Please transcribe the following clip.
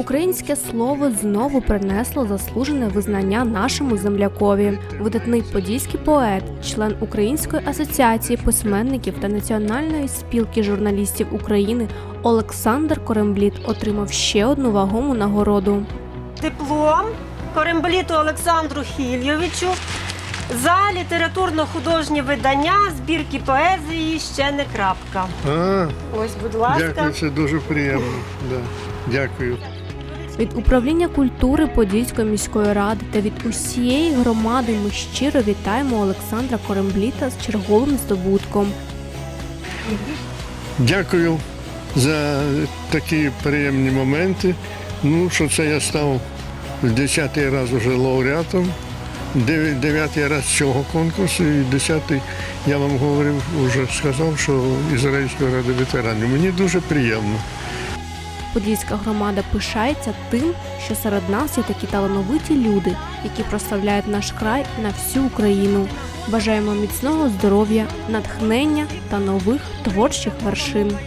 Українське слово знову принесло заслужене визнання нашому землякові. Видатний подільський поет, член Української асоціації письменників та Національної спілки журналістів України Олександр Корембліт отримав ще одну вагому нагороду. диплом Корембліту Олександру Хільйовичу за літературно-художнє видання збірки поезії ще не крапка. А, Ось, будь ласка. дякую, це дуже приємно. Да. Дякую. Від управління культури Подільської міської ради та від усієї громади ми щиро вітаємо Олександра Корембліта з черговим здобутком. Дякую за такі приємні моменти. Ну, що це я став десятий раз уже лауреатом, дев- дев'ятий раз цього конкурсу, і десятий я вам говорив, вже сказав, що Ізраїльської ради ветеранів. Мені дуже приємно. Подільська громада пишається тим, що серед нас є такі талановиті люди, які прославляють наш край на всю Україну. Бажаємо міцного здоров'я, натхнення та нових творчих вершин.